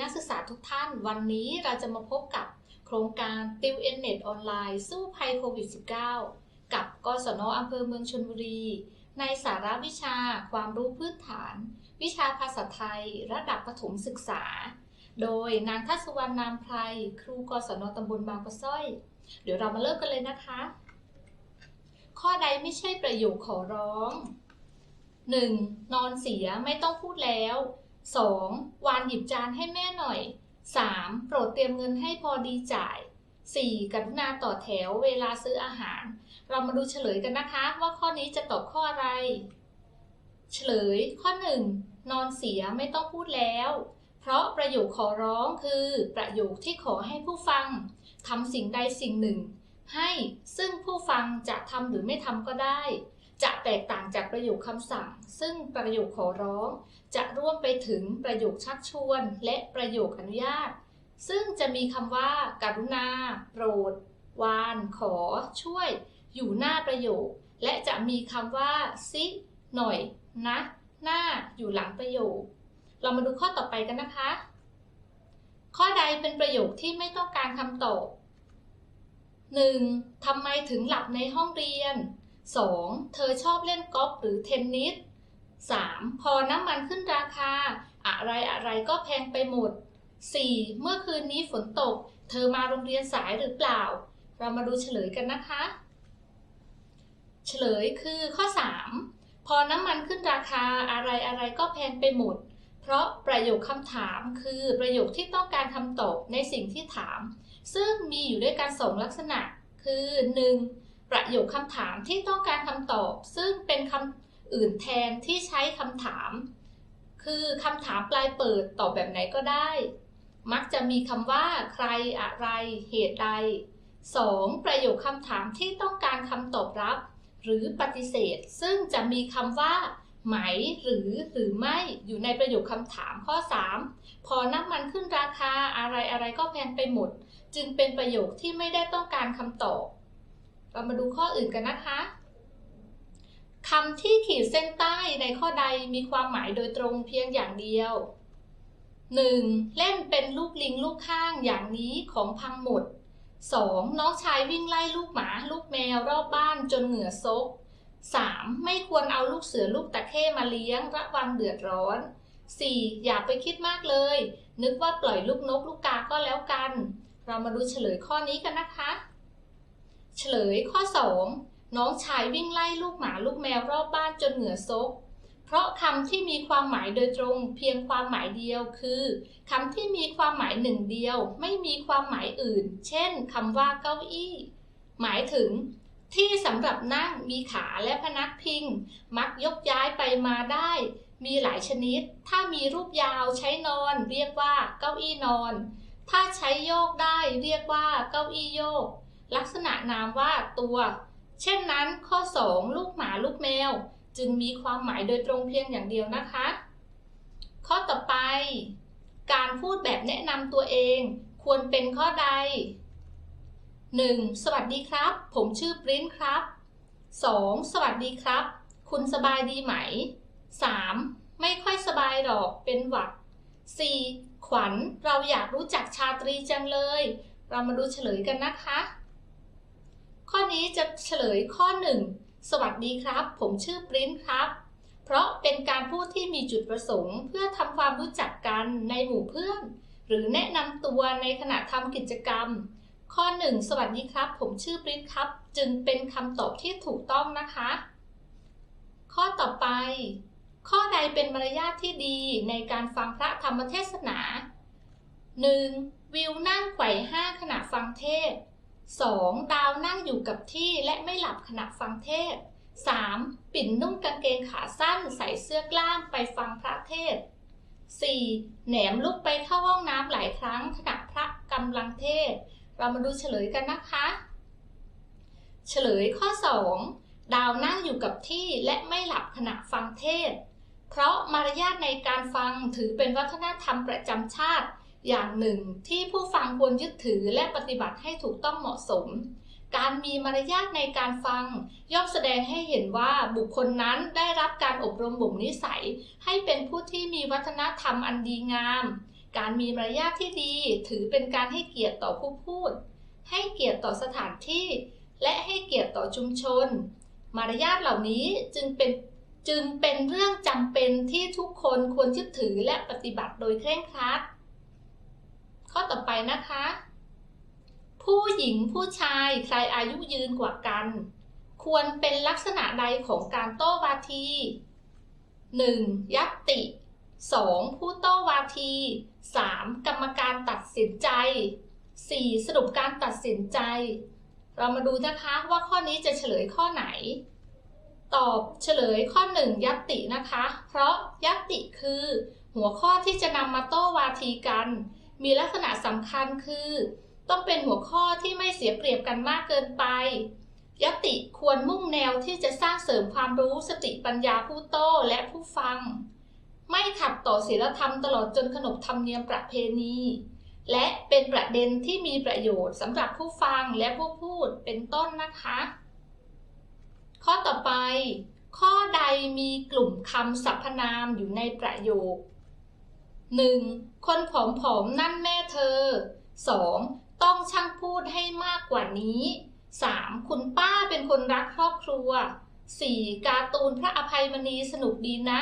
นักศึกษาทุกท่าน วันนี้เราจะมาพบกับโครงการติวเอ็นเน็ตออนไลน์สู้ภัยโควิด -19 กับกศนอำเภอเมืองชนบุรี ในสาระวิชาความรู้พื้นฐาน วิชาภาษาไทย ระดับประถมศึกษา โดยนางทัศวรรณนามไพรครูกศนตำบลบางปะส้อย เดี๋ยวเรามาเริ่มกันเลยนะคะ ข้อใดไม่ใช่ประโยคขอร้อง 1. นอนเสียไม่ต้องพูดแล้ว 2. วานหยิบจานให้แม่หน่อย 3. โปรดเตรียมเงินให้พอดีจ่าย 4. กรุณาต่อแถวเวลาซื้ออาหาร เรามาดูเฉลยกันนะคะ ว่าข้อนี้จะตอบข้ออะไร เฉลยข้อ 1. นอนเสียไม่ต้องพูดแล้ว เพราะประโยคขอร้องคือประโยคที่ขอให้ผู้ฟังทำสิ่งใดสิ่งหนึ่ง ให้ซึ่งผู้ฟังจะทำหรือไม่ทำก็ได้ จะแตกต่างจากประโยคคำสั่ง ซึ่งประโยคขอร้อง จะร่วมไปถึงประโยคชักชวน และประโยคอนุญาต ซึ่งจะมีคำว่าการุณา โปรด วาน ขอ ช่วย อยู่หน้าประโยค และจะมีคำว่า ซิ หน่อย นะ หน้า อยู่หลังประโยค เรามาดูข้อต่อไปกันนะคะ ข้อใดเป็นประโยคที่ไม่ต้องการคำตอบ 1. ทำไมถึงหลับในห้องเรียน 2. เธอชอบเล่นกอล์ฟหรือเทนนิส 3. พอน้ำมันขึ้นราคา อะไรอะไรก็แพงไปหมด 4. เมื่อคืนนี้ฝนตก เธอมาโรงเรียนสายหรือเปล่า เรามาดูเฉลยกันนะคะ เฉลยคือข้อ 3. พอน้ำมันขึ้นราคาอะไรอะไรก็แพงไปหมด เพราะประโยคคำถามคือประโยคที่ต้องการคำตอบในสิ่งที่ถาม ซึ่งมีอยู่ด้วยกันสองลักษณะ คือ 1. ประโยคคำถามที่ต้องการคำตอบ ซึ่งเป็นคำอื่นแทนที่ใช้คำถาม คือคำถามปลายเปิดตอบแบบไหนก็ได้ มักจะมีคำว่าใครอะไร เหตุใด 2. ประโยคคำถามที่ต้องการคำตอบรับ หรือปฏิเสธ ซึ่งจะมีคำว่า ไหมหรือหรือไม่อยู่ในประโยคคำถามข้อ 3 พอน้ำมันขึ้นราคาอะไรอะไรก็แพงไปหมด จึงเป็นประโยคที่ไม่ได้ต้องการคำตอบ เรามาดูข้ออื่นกันนะคะคำที่ขีดเส้นใต้ในข้อใดมีความหมายโดยตรงเพียงอย่างเดียว 1. เล่นเป็นลูกลิงลูกข้างอย่างนี้ของพังหมด 2. น้องชายวิ่งไล่ลูกหมาลูกแมวรอบบ้านจนเหงื่อซก 3. ไม่ควรเอาลูกเสือลูกตะเข้มาเลี้ยงระวังเดือดร้อน 4. อย่าไปคิดมากเลย นึกว่าปล่อยลูกนกลูกกาก็แล้วกัน เรามาดูเฉลยข้อนี้กันนะคะ เฉลยข้อ 2 น้องชายวิ่งไล่ลูกหมาลูกแมวรอบบ้านจนเหงื่อซก เพราะคำที่มีความหมายโดยตรงเพียงความหมายเดียวคือคำที่มีความหมายหนึ่งเดียว ไม่มีความหมายอื่น เช่นคำว่าเก้าอี้ หมายถึงที่สำหรับนั่งมีขาและพนักพิง มักยกย้ายไปมาได้ มีหลายชนิด ถ้ามีรูปยาวใช้นอน เรียกว่าเก้าอี้นอน ถ้าใช้โยกได้เรียกว่าเก้าอี้โยก ลักษณะนามว่าตัว เช่นนั้นข้อ 2 ลูกหมาลูกแมว จึงมีความหมายโดยตรงเพียงอย่างเดียวนะคะ ข้อต่อไป การพูดแบบแนะนำตัวเองควรเป็นข้อใด 1. สวัสดีครับ ผมชื่อปริ้นครับ 2. สวัสดีครับ คุณสบายดีไหม 3. ไม่ค่อยสบายหรอกเป็นหวัด 4. ขวัญเราอยากรู้จักชาตรีจังเลย เรามาดูเฉลยกันนะคะ ข้อนี้จะเฉลยข้อ 1 สวัสดีครับ ผมชื่อปริ้นครับ เพราะเป็นการพูดที่มีจุดประสงค์ เพื่อทำความรู้จักกันในหมู่เพื่อน หรือแนะนำตัวในขณะทำกิจกรรม ข้อ 1 สวัสดีครับ ผมชื่อปริ้นครับ จึงเป็นคำตอบที่ถูกต้องนะคะ ข้อต่อไป ข้อใดเป็นมารยาทที่ดีในการฟังพระธรรมเทศนา 1. วิวนั่งไขว่ห้างขณะฟังเทศ 2. ดาวนั่งอยู่กับที่และไม่หลับขณะฟังเทศ 3. ปิ่นนุ่งกางเกงขาสั้นใส่เสื้อกล้ามไปฟังพระเทศ 4. แหนมลุกไปเข้าห้องน้ำหลายครั้งขณะพระกำลังเทศ เรามาดูเฉลยกันนะคะ เฉลยข้อ 2 ดาวนั่งอยู่กับที่และไม่หลับขณะฟังเทศ เพราะมารยาทในการฟังถือเป็นวัฒนธรรมประจำชาติ อย่างหนึ่งที่ผู้ฟังควรยึดถือและปฏิบัติให้ถูกต้องเหมาะสม การมีมารยาทในการฟัง ย่อมแสดงให้เห็นว่าบุคคลนั้นได้รับการอบรมบ่มนิสัย ให้เป็นผู้ที่มีวัฒนธรรมอันดีงาม การมีมารยาทที่ดีถือเป็นการให้เกียรติต่อผู้พูด ให้เกียรติต่อสถานที่ และให้เกียรติต่อชุมชน มารยาทเหล่านี้จึงเป็นจึงเป็นเรื่องจำเป็นที่ทุกคนควรยึดถือและปฏิบัติโดยเคร่งครัด ข้อต่อไปนะคะ ผู้หญิงผู้ชายใครอายุยืนกว่ากัน ควรเป็นลักษณะใดของการโต้วาที 1. ยัตติ 2. ผู้โต้วาที 3. กรรมการตัดสินใจ 4. สรุปการตัดสินใจ เรามาดูนะคะว่าข้อนี้จะเฉลยข้อไหน ตอบเฉลยข้อ 1 ยัตตินะคะ เพราะยัตติคือ หัวข้อที่จะนำมาโต้วาทีกัน มีลักษณะสำคัญคือ ต้องเป็นหัวข้อที่ไม่เสียเปรียบกันมากเกินไป ยติควรมุ่งแนวที่จะสร้างเสริมความรู้สติปัญญาผู้โต้และผู้ฟัง ไม่ขัดต่อศีลธรรมตลอดจนขนบธรรมเนียมประเพณี และเป็นประเด็นที่มีประโยชน์สำหรับผู้ฟังและผู้พูดเป็นต้นนะคะ ข้อต่อไป ข้อใดมีกลุ่มคำสรรพนามอยู่ในประโยค 1. คนผอมๆนั่นแม่เธอ 2. ต้องช่างพูดให้มากกว่านี้ 3. คุณป้าเป็นคนรักครอบครัว 4. การ์ตูนพระอภัยมณีสนุกดีนะ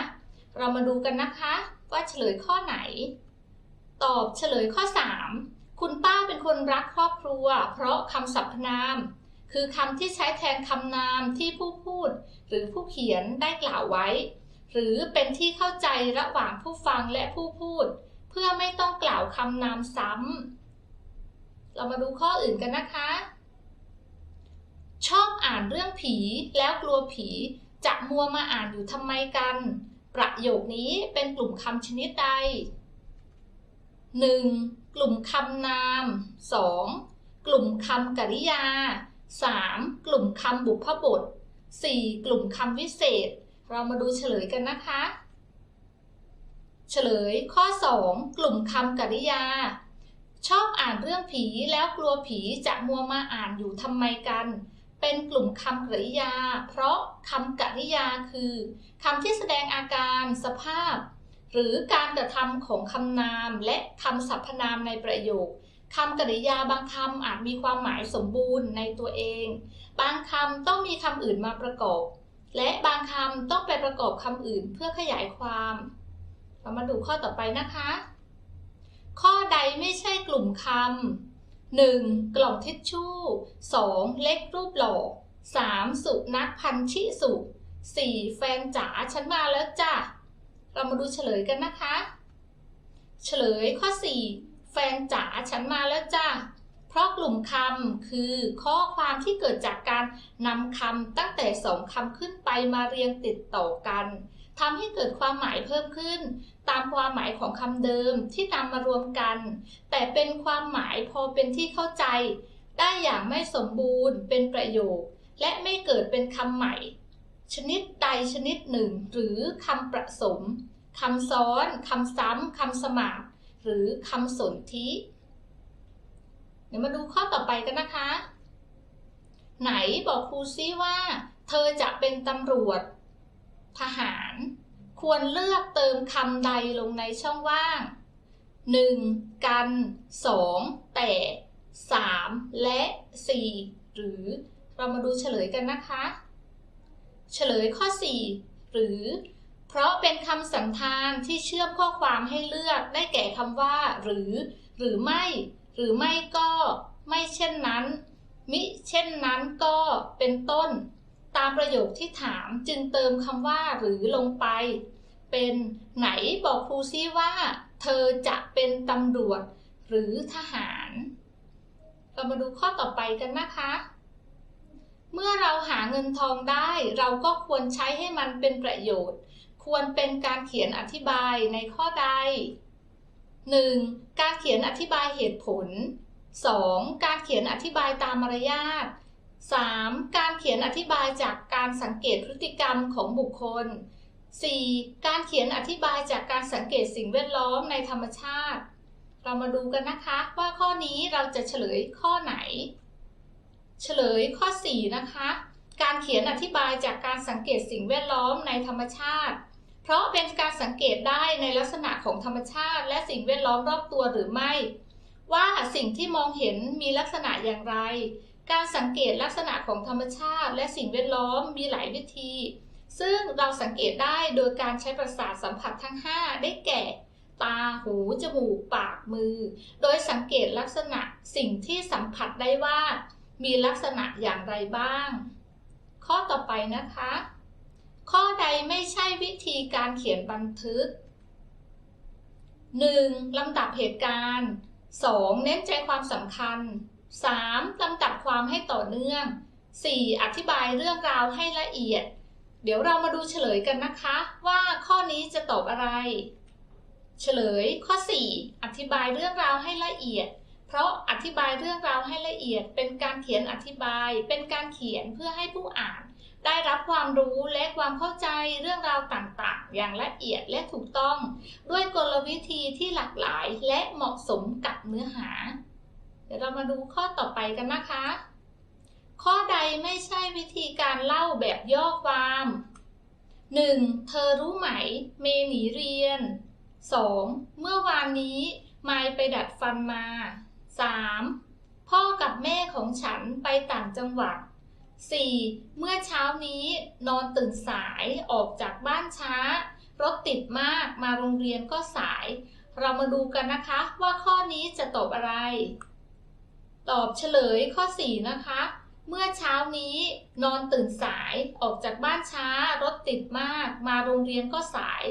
เรามาดูกันนะคะว่าเฉลยข้อไหน ตอบเฉลยข้อ 3 คุณป้าเป็นคนรักครอบครัว เพราะคำสรรพนาม คือคำที่ใช้แทนคำนามที่ผู้พูด หรือผู้เขียนได้กล่าวไว้ หรือเป็นที่เข้าใจระหว่างผู้ฟังและผู้พูด เพื่อไม่ต้องกล่าวคำนามซ้ำ เรามาดูข้ออื่นกันนะคะ ชอบอ่านเรื่องผีแล้วกลัวผี จะมัวมาอ่านอยู่ทำไมกัน ประโยคนี้เป็นกลุ่มคำชนิดใด 1. กลุ่มคำนาม 2. กลุ่มคำกริยา 3. กลุ่มคำบุพบท 4. กลุ่มคำวิเศษ เรามาดูเฉลยกันนะคะ เฉลยข้อ 2 กลุ่มคำกริยา ชอบอ่านเรื่องผีแล้วกลัวผีจะมัวมาอ่านอยู่ทำไมกัน เป็นกลุ่มคำกริยา เพราะคำกริยาคือคำที่แสดงอาการสภาพ หรือการกระทำของคำนามและคำสรรพนามในประโยคคำกริยาบางคำอาจมีความหมายสมบูรณ์ในตัวเอง บางคำต้องมีคำอื่นมาประกอบ และบางคำต้องไปประกอบคำอื่นเพื่อขยายความ เรามาดูข้อต่อไปนะคะ ข้อใดไม่ใช่กลุ่มคำ 1. กล่องทิชชู่ 2. เล็กรูปหล่อ 3. สุนัขพันชิสุ 4. แฟนจ๋าฉันมาแล้วจ้ะ เรามาดูเฉลยกันนะคะ เฉลยข้อ 4 แฟนจ๋าฉันมาแล้วจ้ะ ราะกลุ่มคำคือข้อความที่เกิดจากการนำคำตั้งแต่สองคำขึ้นไปมาเรียงติดต่อกันทำให้เกิดความหมายเพิ่มขึ้น ตามความหมายของคำเดิมที่นำมารวมกัน แต่เป็นความหมายพอเป็นที่เข้าใจ ได้อย่างไม่สมบูรณ์เป็นประโยค และไม่เกิดเป็นคำใหม่ ชนิดใดชนิดหนึ่ง หรือคำประสมคำซ้อนคำซ้ำคำสมานหรือคำสนธิ เดี๋ยวมาดูข้อต่อไปกันนะคะ ไหนบอกครูซิว่า เธอจะเป็นตำรวจ ทหาร ควรเลือกเติมคำใดลงในช่องว่าง 1. กัน 2. แต่ 3. และ 4. หรือเรามาดูเฉลยกันนะคะ เฉลยข้อ 4 หรือ เพราะเป็นคำสันธานที่เชื่อมข้อความให้เลือกได้แก่คำว่า หรือ หรือไม่ หรือไม่ก็ไม่เช่นนั้น มิเช่นนั้นก็เป็นต้น ตามประโยคที่ถามจึงเติมคำว่าหรือลงไป เป็นไหนบอกครูซิว่า เธอจะเป็นตำรวจหรือทหาร เรามาดูข้อต่อไปกันนะคะ เมื่อเราหาเงินทองได้เราก็ควรใช้ให้มันเป็นประโยชน์ ควรเป็นการเขียนอธิบายในข้อใด 1. การเขียนอธิบายเหตุผล 2. การเขียนอธิบายตามมารยาท 3. การเขียนอธิบายจากการสังเกตพฤติกรรมของบุคคล 4. การเขียนอธิบายจากการสังเกตสิ่งแวดล้อมในธรรมชาติ เรามาดูกันนะคะว่าข้อนี้เราจะเฉลยข้อไหน เฉลยข้อ 4 นะคะ การเขียนอธิบายจากการสังเกตสิ่งแวดล้อมในธรรมชาติ เพเพราะเป็นการสังเกตได้ในลักษณะของธรรมชาติ และสิ่งแวดล้อมรอบตัวหรือไม่ ว่าสิ่งที่มองเห็นมีลักษณะอย่างไร การสังเกตลักษณะของธรรมชาติ และสิ่งแวดล้อมมีหลายวิธี ซึ่งเราสังเกตได้โดยการใช้ประสาทสัมผัสทั้ง 5 ได้แก่ ตา หู จมูก ปาก มือ โดยสังเกตลักษณะสิ่งที่สัมผัสได้ว่า มีลักษณะอย่างไรบ้าง ข้อต่อไปนะคะ ข้อใดไม่ใช่วิธีการเขียนบันทึก 1. ลำดับเหตุการณ์ 2. เน้นใจความสำคัญ 3. ลำดับความให้ต่อเนื่อง 4. อธิบายเรื่องราวให้ละเอียด เดี๋ยวเรามาดูเฉลยกันนะคะ ว่าข้อนี้จะตอบอะไร เฉลยข้อ 4 อธิบายเรื่องราวให้ละเอียด เพราะอธิบายเรื่องราวให้ละเอียด เป็นการเขียนอธิบาย เป็นการเขียนเพื่อให้ผู้อ่าน ได้รับความรู้และความเข้าใจเรื่องราวต่างๆ อย่างละเอียดและถูกต้อง ด้วยกลวิธีที่หลากหลายและเหมาะสมกับเนื้อหา เดี๋ยวเรามาดูข้อต่อไปกันนะคะ ข้อใดไม่ใช่วิธีการเล่าแบบย่อความ 1. เธอรู้ไหม เมหนีเรียน 2. เมื่อวานนี้ไมายไปดัดฟันมา 3. พ่อกับแม่ของฉันไปต่างจังหวัด 4. เมื่อเช้านี้นอนตื่นสายออกจากบ้านช้า รถติดมากมาโรงเรียนก็สาย เรามาดูกันนะคะว่าข้อนี้จะตอบอะไร ตอบเฉลยข้อ 4 นะคะ เมื่อเช้านี้นอนตื่นสายออกจากบ้านช้า รถติดมากมาโรงเรียนก็สาย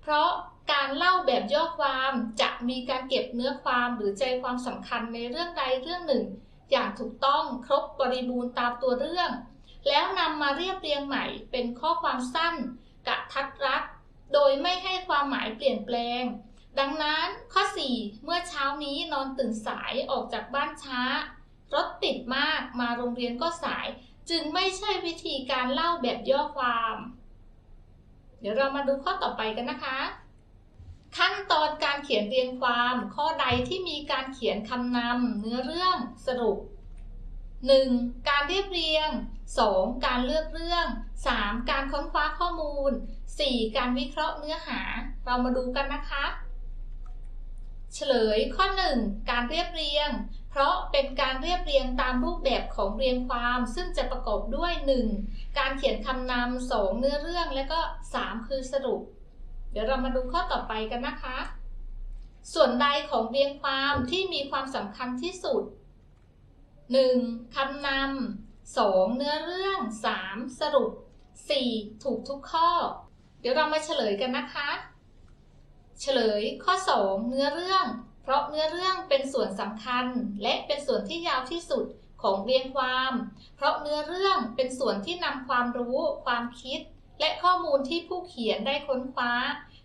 เพราะการเล่าแบบย่อความจะมีการเก็บเนื้อความหรือใจความสำคัญในเรื่องใดเรื่องหนึ่ง อย่างถูกต้องครบบริบูรณ์ตามตัวเรื่อง แล้วนำมาเรียบเรียงใหม่เป็นข้อความสั้น กะทัดรัดโดยไม่ให้ความหมายเปลี่ยนแปลง ดังนั้นข้อ 4 เมื่อเช้านี้นอนตื่นสายออกจากบ้านช้า รถติดมากมาโรงเรียนก็สาย จึงไม่ใช่วิธีการเล่าแบบย่อความ เดี๋ยวเรามาดูข้อต่อไปกันนะคะ ขั้นตอนการเขียนเรียงความข้อใดที่มีการเขียนคำนำเนื้อเรื่องสรุป 1. การเรียบเรียง 2. การเลือกเรื่อง 3. การค้นคว้าข้อมูล 4. การวิเคราะห์เนื้อหา เรามาดูกันนะคะ เฉลยข้อ 1 การเรียบเรียง เพราะเป็นการเรียบเรียงตามรูปแบบของเรียงความ ซึ่งจะประกอบด้วย 1. การเขียนคำนำ 2. เนื้อเรื่อง และก็ 3. คือสรุป เดี๋ยวเรามาดูข้อต่อไปกันนะคะ ส่วนใดของเรียงความที่มีความสำคัญที่สุด 1. คำนำ 2. เนื้อเรื่อง 3. สรุป 4. ถูกทุกข้อ เดี๋ยวเรามาเฉลยกันนะคะ เฉลยข้อ 2 เนื้อเรื่อง เพราะเนื้อเรื่องเป็นส่วนสำคัญ และเป็นส่วนที่ยาวที่สุดของเรียงความ เพราะเนื้อเรื่องเป็นส่วนที่นำความรู้ ความคิด และข้อมูลที่ผู้เขียนได้ค้นคว้า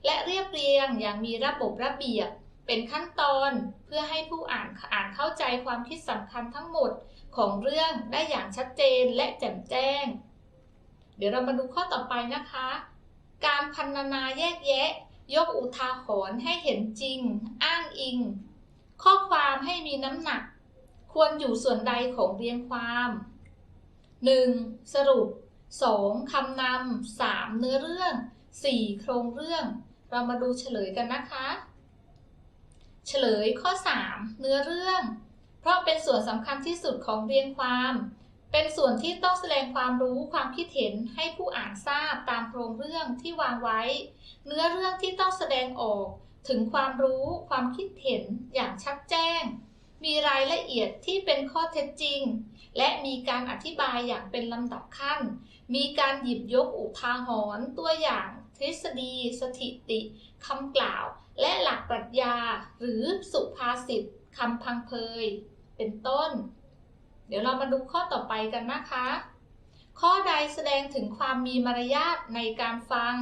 และเรียบเรียงอย่างมีระบบระเบียบ เป็นขั้นตอนเพื่อให้ผู้อ่านอ่านเข้าใจความคิดสำคัญทั้งหมดของเรื่องได้อย่างชัดเจนและแจ่มแจ้ง เดี๋ยวเรามาดูข้อต่อไปนะคะ การพันนาแยกแยะ ยกอุทาหรณ์ให้เห็นจริง อ้างอิง ข้อความให้มีน้ำหนัก ควรอยู่ส่วนใดของเรียงความ 1. สรุป 2. คำนำ 3. เนื้อเรื่อง 4. โครงเรื่อง เรามาดูเฉลยกันนะคะ เฉลยข้อ 3 เนื้อเรื่อง เพราะเป็นส่วนสำคัญที่สุดของเรียงความ เป็นส่วนที่ต้องแสดงความรู้ความคิดเห็นให้ผู้อ่านทราบตามโครงเรื่องที่วางไว้ เนื้อเรื่องที่ต้องแสดงออกถึงความรู้ความคิดเห็นอย่างชัดแจ้ง มีรายละเอียดที่เป็นข้อเท็จจริง และมีการอธิบายอย่างเป็นลำดับขั้น มีการหยิบยกอุทาหรณ์ตัวอย่างทฤษฎี สถิติคำกล่าว และหลักปรัชญา หรือสุภาษิตคำพังเพย เป็นต้น เดี๋ยวเรามาดูข้อต่อไปกันนะคะ ข้อใดแสดงถึงความมีมารยาทในการฟัง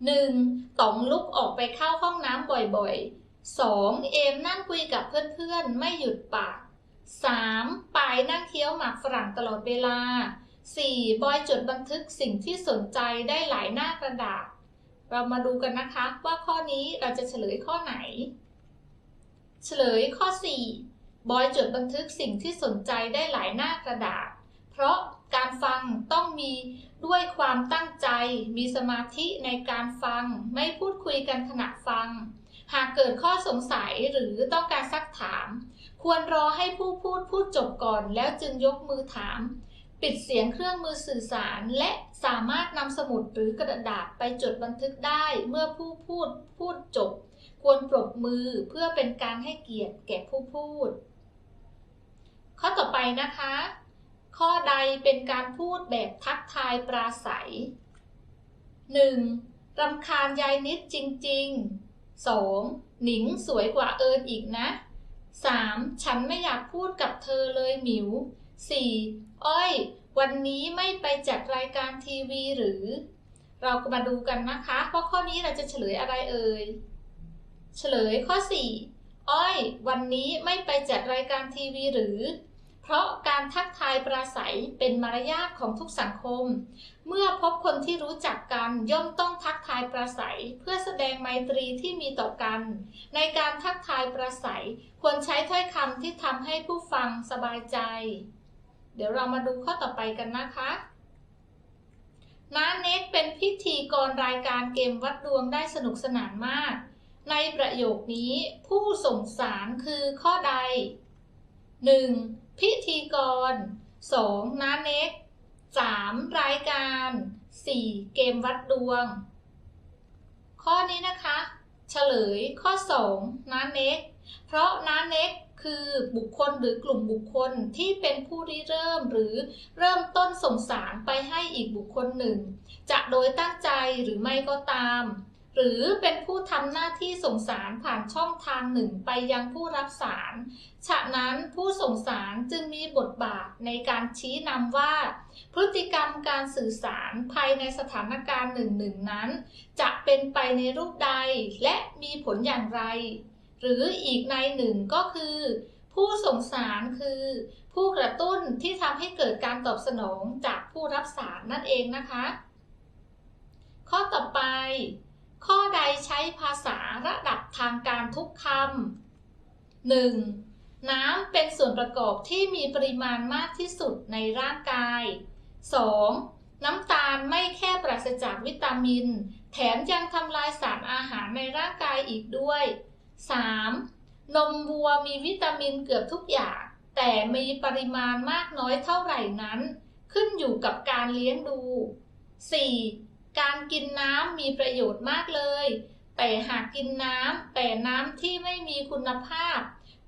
1. ต้องลุกออกไปเข้าห้องน้ำบ่อยๆ 2. เอมนั่งคุยกับเพื่อนๆ ไม่หยุดปาก 3. ปายนั่งเคี้ยวหมากฝรั่งตลอดเวลา 4. บอยจดบันทึกสิ่งที่สนใจได้หลายหน้ากระดาษ เรามาดูกันนะคะว่าข้อนี้เราจะเฉลยข้อไหน เฉลยข้อ 4 บอยจดบันทึกสิ่งที่สนใจได้หลายหน้ากระดาษ เพราะการฟังต้องมีด้วยความตั้งใจ มีสมาธิในการฟัง ไม่พูดคุยกันขณะฟัง หากเกิดข้อสงสัยหรือต้องการซักถาม ควรรอให้ผู้พูดพูดจบก่อนแล้วจึงยกมือถาม ปิดเสียงเครื่องมือสื่อสาร และสามารถนำสมุดหรือกระดาษไปจดบันทึกได้เมื่อผู้พูดพูดจบ ควรปรบมือเพื่อเป็นการให้เกียรติแก่ผู้พูด ข้อต่อไปนะคะ ข้อใดเป็นการพูดแบบทักทายปราศัย 1. รำคาญยายนิดจริง ๆ 2. หนิงสวยกว่าเอิญอีกนะ 3. ฉันไม่อยากพูดกับเธอเลยหมิว 4. อ้อย วันนี้ไม่ไปจัดรายการทีวีหรือ เราก็มาดูกันนะคะว่าข้อนี้เราจะเฉลยอะไรเอ่ย เฉลยข้อ 4 อ้อย วันนี้ไม่ไปจัดรายการทีวีหรือ เพราะการทักทายปราศัยเป็นมารยาทของทุกสังคม เมื่อพบคนที่รู้จักกันย่อมต้องทักทายปราศัย เพื่อแสดงไมตรีที่มีต่อกัน ในการทักทายปราศัยควรใช้ถ้อยคำที่ทำให้ผู้ฟังสบายใจ เดี๋ยวเรามาดูข้อต่อไปกันนะคะน้าเน็กเป็นพิธีกรรายการเกมวัดดวงได้สนุกสนานมาก ในประโยคนี้ผู้ส่งสารคือข้อใด 1. พิธีกร 2. น้าเน็ก 3. รายการ 4. เกมวัดดวง ข้อนี้นะคะ เฉลยข้อ 2 น้าเน็กเพราะน้าเน็ก คือบุคคลหรือกลุ่มบุคคลที่เป็นผู้ริเริ่มหรือเริ่มต้นส่งสารไปให้อีกบุคคลหนึ่ง จะโดยตั้งใจหรือไม่ก็ตาม หรือเป็นผู้ทำหน้าที่ส่งสารผ่านช่องทางหนึ่งไปยังผู้รับสารฉะนั้นผู้ส่งสารจึงมีบทบาทในการชี้นำว่า พฤติกรรมการสื่อสารภายในสถานการณ์หนึ่งหนึ่งนั้น จะเป็นไปในรูปใดและมีผลอย่างไร หรืออีกในหนึ่งก็คือ ผู้ส่งสารคือ ผู้กระตุ้นที่ทำให้เกิดการตอบสนองจากผู้รับสารนั่นเองนะคะ ข้อต่อไป ข้อใดใช้ภาษาระดับทางการทุกคำ 1. น้ำเป็นส่วนประกอบที่มีปริมาณมากที่สุดในร่างกาย 2. น้ำตาลไม่แค่ปราศจากวิตามิน แถมยังทำลายสารอาหารในร่างกายอีกด้วย 3. นมวัวมีวิตามินเกือบทุกอย่าง แต่มีปริมาณมากน้อยเท่าไหร่นั้น ขึ้นอยู่กับการเลี้ยงดู 4. การกินน้ำมีประโยชน์มากเลย แต่หากกินน้ำแต่น้ำที่ไม่มีคุณภาพ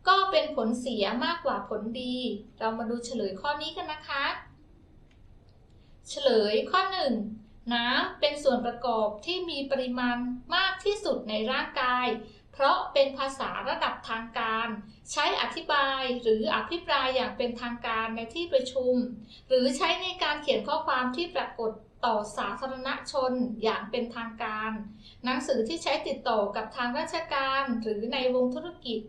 ก็เป็นผลเสียมากกว่าผลดี เรามาดูเฉลยข้อนี้กันนะคะ เฉลยข้อ 1 น้ำเป็นส่วนประกอบที่มีปริมาณมากที่สุดในร่างกาย เพราะเป็นภาษาระดับทางการ ใช้อธิบายหรืออภิปรายอย่างเป็นทางการในที่ประชุม หรือใช้ในการเขียนข้อความที่ปรากฏต่อสาธารณชนอย่างเป็นทางการ หนังสือที่ใช้ติดต่อกับทางราชการหรือในวงธุรกิจ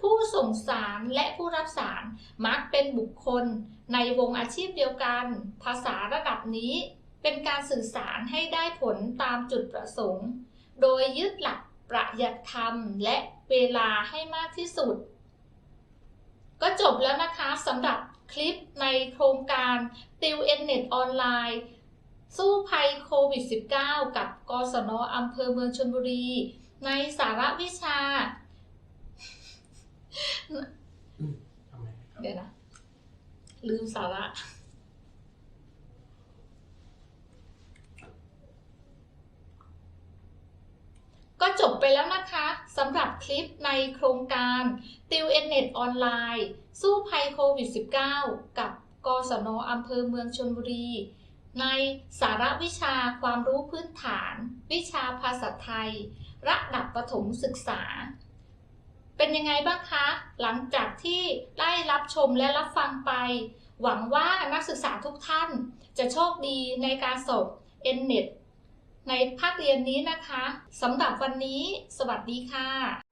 ผู้ส่งสารและผู้รับสารมักเป็นบุคคล ในวงอาชีพเดียวกัน ภาษาระดับนี้เป็นการสื่อสารให้ได้ผลตามจุดประสงค์ โดยยึดหลัก ประหยัดคำและเวลาให้มากที่สุด ก็จบแล้วนะคะสำหรับคลิปในโครงการติวเอ็นเน็ตออนไลน์สู้ภัยโควิด -19 กับกศนอำเภอเมืองชลบุรี ในสาระวิชาทำไมครับเดี๋ยวนะ ลืมสาระ ก็จบไปแล้วนะคะสำหรับคลิปในโครงการติวเอ็นเน็ตออนไลน์ สู้ภัยโควิด -19 กับกศนอำเภอเมืองชลบุรี ในสาระวิชาความรู้พื้นฐาน วิชาภาษาไทย ระดับประถมศึกษา เป็นยังไงบ้างคะ หลังจากที่ได้รับชมและรับฟังไป หวังว่านักศึกษาทุกท่านจะโชคดีในการสอบ n n e t ในภาคเรียนนี้นะคะสำหรับวันนี้ สวัสดีค่ะ